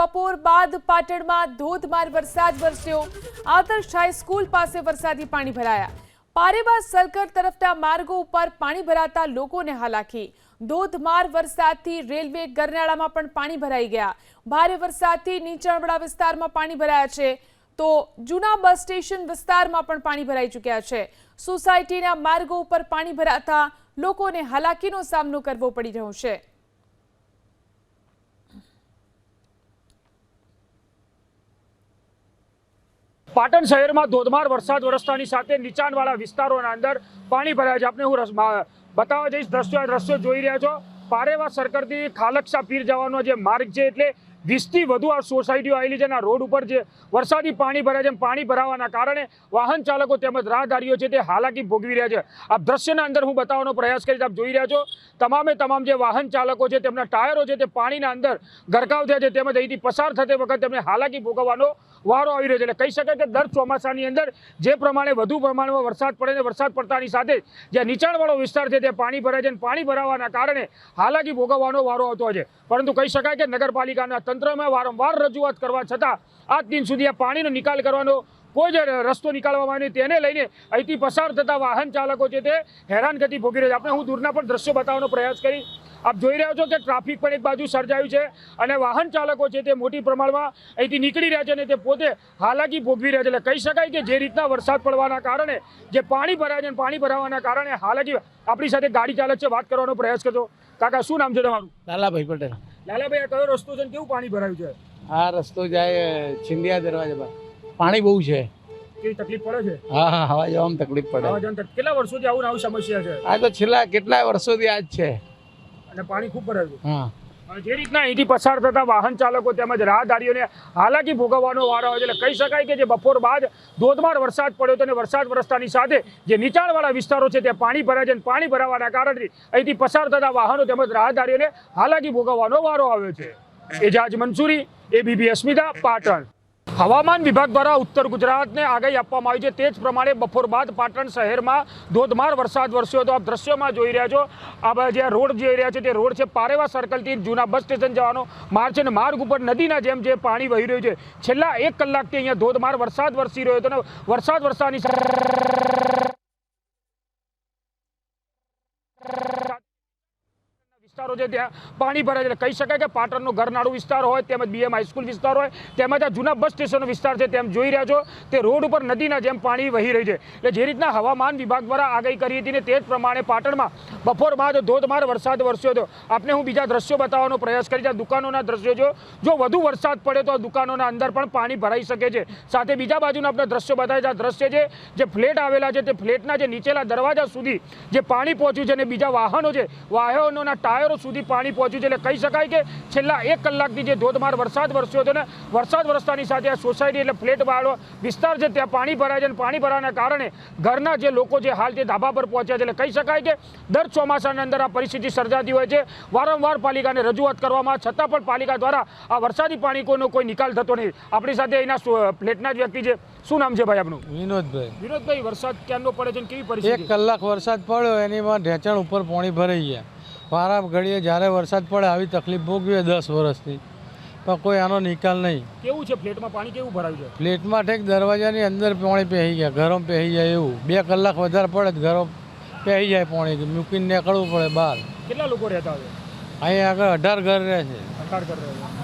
બપોર બાદ પાટણમાં ધોધમાર વરસાદ વરસ્યો. આદર્શ હાઈસ્કૂલ પાસે વરસાદી પાણી ભરાયા. પારેવા સલકર તરફના માર્ગો ઉપર પાણી ભરાતા લોકોને હાલાકી. ધોધમાર વરસાદથી રેલવે ગરનાળામાં પણ પાણી ભરાઈ ગયા. ભારે વરસાદથી નીચાણવાળા વિસ્તારમાં પાણી ભરાયા છે. તો જૂના બસ સ્ટેશન વિસ્તારમાં પણ પાણી ભરાઈ ચૂક્યા છે. સોસાયટીના માર્ગો ઉપર પાણી ભરાતા લોકોને હાલાકીનો સામનો કરવો પડી રહ્યો છે. પાટણ શહેરમાં ધોધમાર વરસાદ વરસતાની સાથે નીચાણવાળા વિસ્તારોના અંદર પાણી ભરાયા છે. આપણે હું બતાવવા જઈશ, દ્રશ્યો આ દ્રશ્યો જોઈ રહ્યા છો. પારેવા સરકરથી ખાલક્ષા પીર જવાનો જે માર્ગ છે એટલે વીસથી વધુ આ સોસાયટીઓ આવેલી છે અને રોડ ઉપર જે વરસાદી પાણી ભરાય છે પાણી ભરાવાના કારણે વાહન ચાલકો તેમજ રાહદારીઓ છે તે હાલાકી ભોગવી રહ્યા છે. આ દ્રશ્યના અંદર હું બતાવવાનો પ્રયાસ કરીશ. આપ જોઈ રહ્યા છો, તમામે તમામ જે વાહન ચાલકો છે, તેમના ટાયરો છે તે પાણીના અંદર ગરકાવ થયા છે તેમજ અહીંથી પસાર થતી વખત તેમને હાલાકી ભોગવવાનો વારો આવી રહ્યો છે. એટલે કહી શકાય કે દર ચોમાસાની અંદર જે પ્રમાણે વધુ પ્રમાણમાં વરસાદ પડે છે, વરસાદ પડતાની સાથે જે નીચાણવાળો વિસ્તાર છે તે પાણી ભરાય છે અને પાણી ભરાવાના કારણે હાલાકી ભોગવવાનો વારો આવતો હોય છે. પરંતુ કહી શકાય કે નગરપાલિકાના તંત્રમાં વારંવાર રજૂઆત કરવા છતાં આજ દિન સુધી આ પાણીનો નિકાલ કરવાનો કોઈ જ રસ્તો નીકાળવામાં આવ્યો તેને લઈને અહીંથી પસાર થતા વાહન ચાલકો છે તે હેરાનગતિ ભોગી રહ્યા છે. આપણે હું દૂરના પણ દ્રશ્યો બતાવવાનો પ્રયાસ કરી. આપ જોઈ રહ્યા છો કે ટ્રાફિક પણ એક બાજુ સર્જાયું છે અને વાહન ચાલકો છે તે મોટી પ્રમાણમાં અહીંથી નીકળી રહ્યા છે અને તે પોતે હાલાકી ભોગવી રહ્યા છે. એટલે કહી શકાય કે જે રીતના વરસાદ પડવાના કારણે, જે પાણી ભરાય છે પાણી ભરાવાના કારણે હાલાકી આપણી સાથે ગાડી ચાલક છે. વાત કરવાનો પ્રયાસ કરજો. કાકા, શું નામ છે તમારું? લાલાભાઈ પટેલ. લાલાભાઈ આ કયો રસ્તો છે ને કેવું પાણી ભરાયું છે? આ રસ્તો જાય છિંદિયા દરવાજા પર. પાણી બહુ છે. કેવી તકલીફ પડે છે? હા હા હવા જવામાં તકલીફ પડે. કેટલા વર્ષોથી આવું આવું સમસ્યા છે? આ તો છેલ્લા કેટલાય વર્ષોથી આ જ છે. અને પાણી ખૂબ ભરાયું હા. જે રીતના અહીંથી પસાર થતા વાહન ચાલકો તેમજ રાહદારીઓને હાલાકી ભોગવવાનો વારો આવે છે. એટલે કહી શકાય કે જે બપોર બાદ ધોધમાર વરસાદ પડ્યો હતો અને વરસાદ વરસતાની સાથે જે નીચાણવાળા વિસ્તારો છે ત્યાં પાણી ભરાય છે અને પાણી ભરાવાના કારણે અહીંથી પસાર થતા વાહનો તેમજ રાહદારીઓને હાલાકી ભોગવવાનો વારો આવ્યો છે. એજાજ મંસૂરી એબીપી અસ્મિતા, પાટણ. હવામાન વિભાગ દ્વારા ઉત્તર ગુજરાતને આગાહી આપવામાં આવી છે. તે જ પ્રમાણે બપોર બાદ પાટણ શહેરમાં ધોધમાર વરસાદ વરસ્યો હતો. આપ દ્રશ્યમાં જોઈ રહ્યા છો, આ જે રોડ જોઈ રહ્યા છો તે રોડ છે પારેવા સર્કલથી જૂના બસ સ્ટેશન જવાનો માર્ગ છે અને માર્ગ ઉપર નદીના જેમ જે પાણી વહી રહ્યું છે. છેલ્લા એક કલાકથી અહીંયા ધોધમાર વરસાદ વરસી રહ્યો હતો અને વરસાદ વરસાદની સાથે વિસ્તારો છે ત્યાં પાણી ભરાય છે. કહી શકાય કે પાટણનો ગરનાળું વિસ્તાર હોય, તેમજ બીએમ હાઈસ્કૂલ વિસ્તાર હોય, તેમજ આ જૂના બસ સ્ટેશનનો વિસ્તાર છે તેમ જોઈ રહ્યા છો. તે રોડ ઉપર નદીના જેમ પાણી વહી રહી છે. એટલે જે રીતના હવામાન વિભાગ દ્વારા આગાહી કરી હતી ને તે જ પ્રમાણે પાટણમાં બપોર બાદ ધોધમાર વરસાદ વરસ્યો હતો. આપને હું બીજા દ્રશ્યો બતાવવાનો પ્રયાસ કરી છે દુકાનોના દ્રશ્યો જો જો વધુ વરસાદ પડે તો દુકાનોના અંદર પણ પાણી ભરાઈ શકે છે. સાથે બીજા બાજુના આપણે દ્રશ્યો બતાવે છે આ દ્રશ્ય છે, જે ફ્લેટ આવેલા છે તે ફ્લેટના જે નીચેલા દરવાજા સુધી જે પાણી પહોંચ્યું છે અને બીજા વાહનો છે, વાહનોના ટાયરો સુધી પાણી પહોંચ્યું છે. એટલે કહી શકાય કે છેલ્લા એક કલાકથી જે ધોધમાર વરસાદ વરસ્યો હતો ને વરસાદ વરસતાની સાથે આ સોસાયટી એટલે ફ્લેટવાળો વિસ્તાર છે ત્યાં પાણી ભરાય છે અને પાણી ભરાવાના કારણે ઘરના જે લોકો જે હાલ તે ધાબા પર પહોંચ્યા છે. એટલે કહી શકાય કે દર ચોમાસાની અંદર આ પરિસ્થિતિ સર્જાતી હોય છે. વારંવાર પાલિકાને રજૂઆત કરવામાં છતાં પણ પાલિકા દ્વારા આ વરસાદી પાણી કોઈનો કોઈ નિકાલ થતો નહીં. આપણી સાથે અહીંના સો- ફ્લેટના જ વ્યક્તિ છે. શું નામ છે ભાઈ આપનું? વિનોદભાઈ. વિનોદભાઈ વરસાદ ક્યારનો પડે છે કેવી પરિસ્થિતિ? એક કલાક વરસાદ પડ્યો એનીમાં ઢેંચણ ઉપર પાણી ભરાઈ ગયા. વારા ઘડીએ જ્યારે વરસાદ પડે આવી તકલીફ ભોગવીએ દસ વર્ષથી. પણ કોઈ આનો નિકાલ નહીં. કેવું છે? ફ્લેટમાં પાણી કેવું ભરાયું છે? ફ્લેટમાં ઠેક દરવાજાની અંદર પાણી પહેરી ગયા ઘરોમાં પહેરી જાય એવું. બે કલાક વધારે પડે ગરમ ઘરો પહેરી જાય પાણી મૂકીને નીકળવું પડે બહાર. કેટલા લોકો રહેતા હોય? અહીંયા આગળ અઢાર ઘર રહે છે. અઢાર ઘર રહે છે.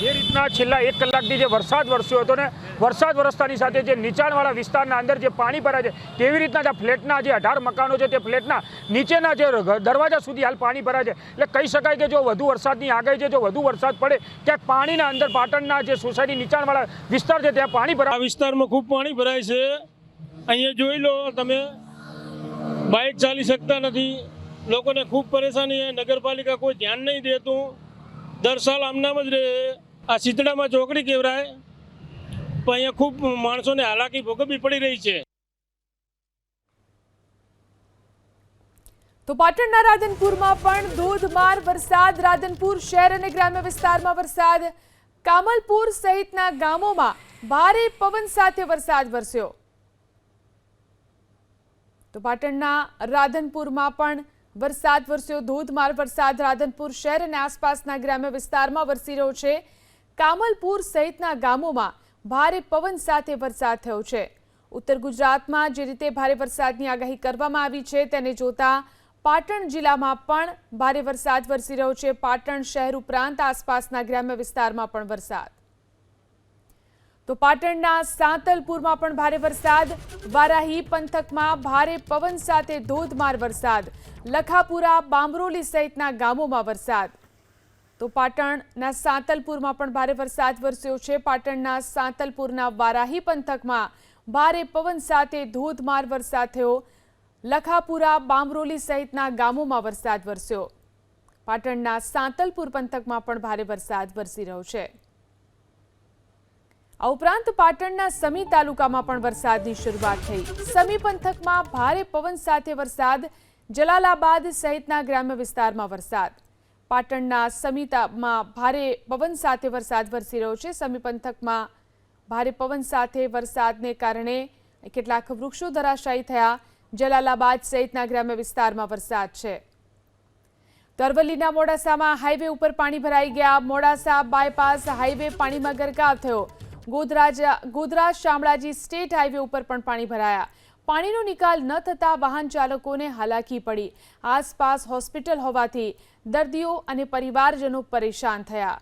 જે રીતના છેલ્લા એક કલાકથી જે વરસાદ વરસ્યો હતો ને, વરસાદ વરસતાની સાથે જે નીચાણવાળા વિસ્તારના અંદર જે પાણી ભરાય છે, તેવી રીતના જે ફ્લેટના જે અઢાર મકાનો છે તે ફ્લેટના નીચેના જે દરવાજા સુધી હાલ પાણી ભરાય છે. એટલે કહી શકાય કે જો વધુ વરસાદની આગાહી છે, જો વધુ વરસાદ પડે, ક્યાંક પાણીના અંદર પાટણના જે સોસાયટી નીચાણવાળા વિસ્તાર છે, ત્યાં પાણી ભરાય. વિસ્તારમાં ખૂબ પાણી ભરાય છે. અહીંયા જોઈ લો તમે, બાઇક ચાલી શકતા નથી. લોકોને ખૂબ પરેશાની નગરપાલિકા કોઈ ધ્યાન નહીં દેતું. દર સાલ આમનામ જ આ શીતળામાં ચોકડી કેવરાય? પણ અહીંયા ખૂબ માણસોને હાલાકી ભોગવવી પડી રહી છે. તો પાટણના રાધનપુરમાં પણ ધોધમાર વરસાદ. રાધનપુર શહેર અને ગ્રામ્ય વિસ્તારમાં વરસાદ. કામલપુર સહિતના ગામોમાં ભારે પવન સાથે વરસાદ વરસ્યો. તો પાટણના રાધનપુરમાં પણ વરસાદ વરસ્યો, ધોધમાર વરસાદ રાધનપુર શહેર અને આસપાસના ગ્રામ્ય વિસ્તારમાં વરસી રહ્યો છે. કામલપુર સહિતના ગામોમાં ભારે પવન સાથે વરસાદ થયો છે. ઉત્તર ગુજરાતમાં જે રીતે ભારે વરસાદની આગાહી કરવામાં આવી છે તેને જોતા પાટણ જિલ્લામાં પણ ભારે વરસાદ વરસી રહ્યો છે. પાટણ શહેર ઉપરાંત આસપાસના ગ્રામ્ય વિસ્તારમાં પણ વરસાદ. તો પાટણના સાંતલપુરમાં પણ ભારે વરસાદ. વારાહી પંથકમાં ભારે પવન સાથે ધોધમાર વરસાદ. લખાપુરા, બામરોલી સહિતના ગામોમાં વરસાદ. તો પાટણના સાંતલપુરમાં પણ ભારે વરસાદ વરસ્યો છે. પાટણના સાંતલપુરના વારાહી પંથકમાં ભારે પવન સાથે ધોધમાર વરસાદ થયો. લખાપુરા, બામરોલી સહિતના ગામોમાં વરસાદ વરસ્યો. પાટણના સાંતલપુર પંથકમાં પણ ભારે વરસાદ વરસી રહ્યો છે. આ ઉપરાંત પાટણના સમી તાલુકામાં પણ વરસાદની શરૂઆત થઈ. સમી પંથકમાં ભારે પવન સાથે વરસાદ, જલાલાબાદ સહિતના ગ્રામ્ય વિસ્તારમાં વરસાદ. પાટણના સમીતામાં ભારે પવન સાથે વરસાદ વરસી રહ્યો છે. સમી પંથકમાં ભારે પવન સાથે વરસાદને કારણે કેટલાક વૃક્ષો ધરાશાયી થયા. જલાલાબાદ સહિતના ગ્રામ્ય વિસ્તારમાં વરસાદ છે. તો અરવલ્લીના મોડાસામાં હાઈવે ઉપર પાણી ભરાઈ ગયા. મોડાસા બાયપાસ હાઈવે પાણીમાં ગરકાવ થયો. ગોધરાજ ગોધરા શામળાજી સ્ટેટ હાઈવે ઉપર પણ પાણી ભરાયા. પાણીનો નિકાલ ન થતા વાહન ચાલકોને હાલાકી પડી. આસપાસ હોસ્પિટલ હોવાથી દર્દીઓ અને પરિવારજનો પરેશાન થયા.